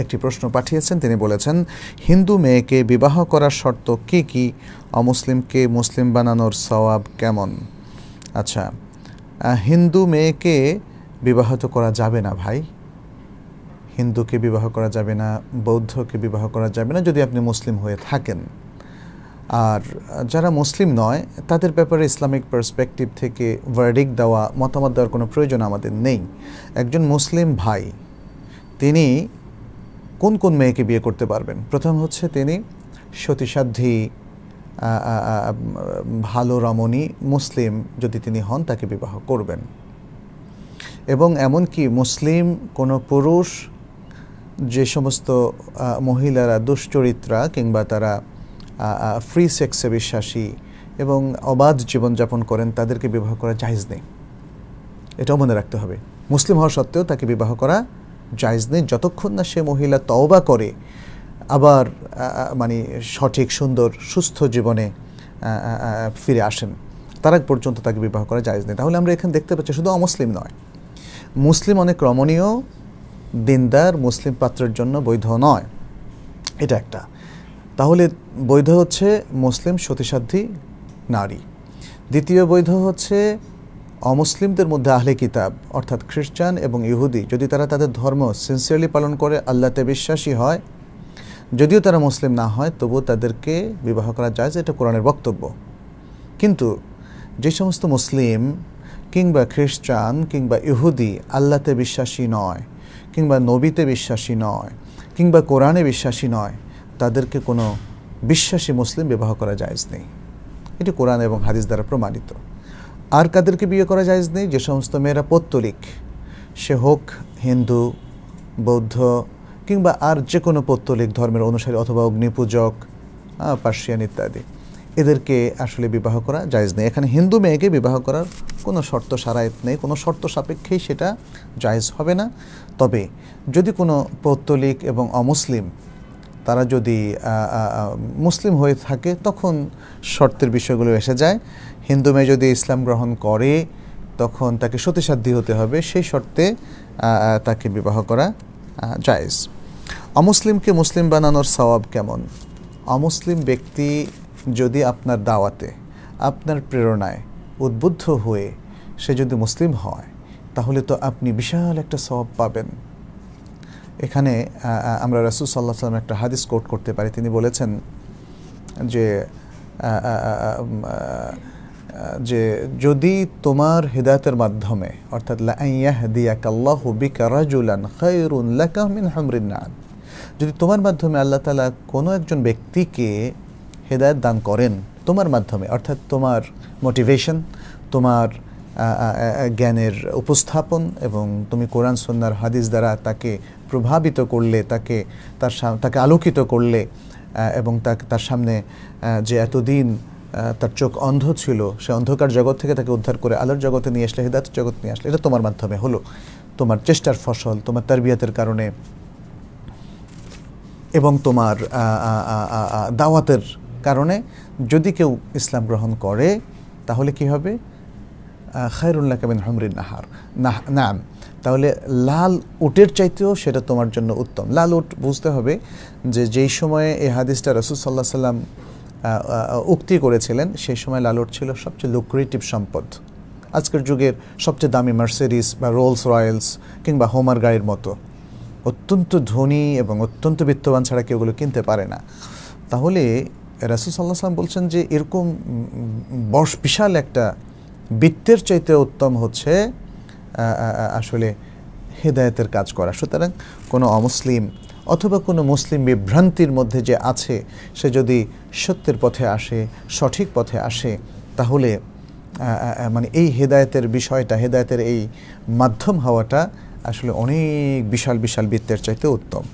একটি প্রশ্ন পাঠিয়েছেন। তিনি বলেছেন, হিন্দু মেয়েকে বিবাহ করার শর্ত কি কি? অমুসলিমকে মুসলিম বানানোর সওয়াব কেমন? আচ্ছা হিন্দু মেয়েকে বিবাহ তো করা যাবে না ভাই। হিন্দুকে বিবাহ করা যাবে না, বৌদ্ধকে বিবাহ করা যাবে না যদি আপনি মুসলিম হয়ে থাকেন। আর যারা মুসলিম নয়, তাদের ব্যাপারে ইসলামিক পার্সপেক্টিভ থেকে ভার্ডিক দেওয়া, মতামত দেওয়ার কোনো প্রয়োজন আমাদের নেই। একজন মুসলিম ভাই, তিনি কোন কোন মেয়েকে বিয়ে করতে পারবেন? প্রথম হচ্ছে তিনি সতীসাধ্যী ভালো রমণী, মুসলিম যদি তিনি হন তাকে বিবাহ করবেন। এবং এমনকি মুসলিম, কোনো পুরুষ, যে সমস্ত মহিলারা দুশ্চরিত্রা কিংবা তারা ফ্রি সেক্সে বিশ্বাসী এবং অবাধ জীবনযাপন করেন, তাদেরকে বিবাহ করা জায়জ নেই। এটাও মনে রাখতে হবে। মুসলিম হওয়া সত্ত্বেও তাকে বিবাহ করা জায়জ নেই। যতক্ষণ না সে মহিলা তওবা করে, আবার মানে সঠিক, সুন্দর, সুস্থ জীবনে ফিরে আসেন, তার আগ পর্যন্ত তাকে বিবাহ করা জায়জ নেই। তাহলে আমরা এখানে দেখতে পাচ্ছি শুধু অমুসলিম নয়। মুসলিম অনেক রমণীয়, দিনদার, মুসলিম পাত্রের জন্য বৈধ নয়। এটা একটা। তাহলে বৈধ হচ্ছে মুসলিম সতীসাধ্যী নারী। দ্বিতীয় বৈধ হচ্ছে অমুসলিমদের মধ্যে আহলে কিতাব, অর্থাৎ খ্রিস্টান এবং ইহুদি, যদি তারা তাদের ধর্ম সিনসিয়ারলি পালন করে, আল্লাহতে বিশ্বাসী হয়, যদিও তারা মুসলিম না হয়, তবুও তাদেরকে বিবাহ করা যায় এটা কোরআনের বক্তব্য। কিন্তু যে সমস্ত মুসলিম কিংবা খ্রিস্টান কিংবা ইহুদি আল্লাহতে বিশ্বাসী নয়, কিংবা নবীতে বিশ্বাসী নয়, কিংবা কোরআনে বিশ্বাসী নয়, তাদেরকে কোনো বিশ্বাসী মুসলিম বিবাহ করা যায়জ নেই। এটি কোরআন এবং হাদিস দ্বারা প্রমাণিত। আর কাদেরকে বিয়ে করা যায়জ নেই? যে সমস্ত মেয়েরা পত্তলিক, সে হোক হিন্দু, বৌদ্ধ, কিংবা আর যে কোনো পত্তলিক ধর্মের অনুসারী অথবা অগ্নিপূজক পার্সিয়ান ইত্যাদি, এদেরকে আসলে বিবাহ করা জায়জ নেই। এখানে হিন্দু মেয়েকে বিবাহ করার কোনো শর্ত সারায়ত নেই, কোনো শর্ত সাপেক্ষেই সেটা জায়জ হবে না। তবে যদি কোনো পৌত্তলিক এবং অমুসলিম তারা যদি মুসলিম হয়ে থাকে, তখন শর্তের বিষয়গুলো এসে যায়। হিন্দু মেয়ে যদি ইসলাম গ্রহণ করে, তখন তাকে সতীসাধ্যী হতে হবে। সেই শর্তে তাকে বিবাহ করা জায়েজ। অমুসলিমকে মুসলিম বানানোর সওয়াব কেমন? অমুসলিম ব্যক্তি যদি আপনার দাওয়াতে, আপনার প্রেরণায় উদ্বুদ্ধ হয়ে সে যদি মুসলিম হয়, তাহলে তো আপনি বিশাল একটা সওয়াব পাবেন। এখানে আমরা রাসুল সাল্লাহ সাল্লাম একটা হাদিস কোট করতে পারি। তিনি বলেছেন যে যে যদি তোমার হৃদায়তের মাধ্যমে, অর্থাৎ যদি তোমার মাধ্যমে আল্লাহ তালা কোনো একজন ব্যক্তিকে হেদায়ত দান করেন তোমার মাধ্যমে, অর্থাৎ তোমার মোটিভেশন তোমার জ্ঞানের উপস্থাপন এবং তুমি কোরআন সন্ন্যার হাদিস দ্বারা তাকে প্রভাবিত করলে তাকে, তার তাকে আলোকিত করলে এবং তাকে, তার সামনে যে এতদিন তার চোখ অন্ধ ছিল, সে অন্ধকার জগৎ থেকে তাকে উদ্ধার করে আলোর জগতে নিয়ে আসলে, হৃদায়ত জগৎ নিয়ে আসলে, এটা তোমার মাধ্যমে হলো। তোমার চেষ্টার ফসল, তোমার তারবিয়াতের কারণে এবং তোমার দাওয়াতের কারণে যদি কেউ ইসলাম গ্রহণ করে, তাহলে কি হবে? খায়রুল্লাহ কাবিন হমরিন নাহার। নাম। তাহলে লাল উটের চাইতেও সেটা তোমার জন্য উত্তম। লাল উট বুঝতে হবে যে যেই সময়ে এই হাদিসটা রসুল সাল্লাহ সাল্লাম উক্তি করেছিলেন, সেই সময় লাল উট ছিল সবচেয়ে লুক্রেটিভ সম্পদ। আজকের যুগের সবচেয়ে দামি মার্সেরিস বা রোলস রয়েলস কিংবা হোমার গাড়ির মতো। অত্যন্ত ধনী এবং অত্যন্ত বিত্তবান ছাড়া কেউ ওগুলো কিনতে পারে না। তাহলে রাসুল সাল্লাহ সাল্লাম বলছেন যে এরকম বর্ষ বিশাল একটা বৃত্তের চাইতে উত্তম হচ্ছে আসলে হেদায়তের কাজ করা। সুতরাং কোনো অমুসলিম অথবা কোনো মুসলিম বিভ্রান্তির মধ্যে যে আছে, সে যদি সত্যের পথে আসে, সঠিক পথে আসে, তাহলে মানে এই হেদায়তের বিষয়টা, হেদায়তের এই মাধ্যম হওয়াটা আসলে অনেক বিশাল বিশাল বৃত্তের চাইতে উত্তম।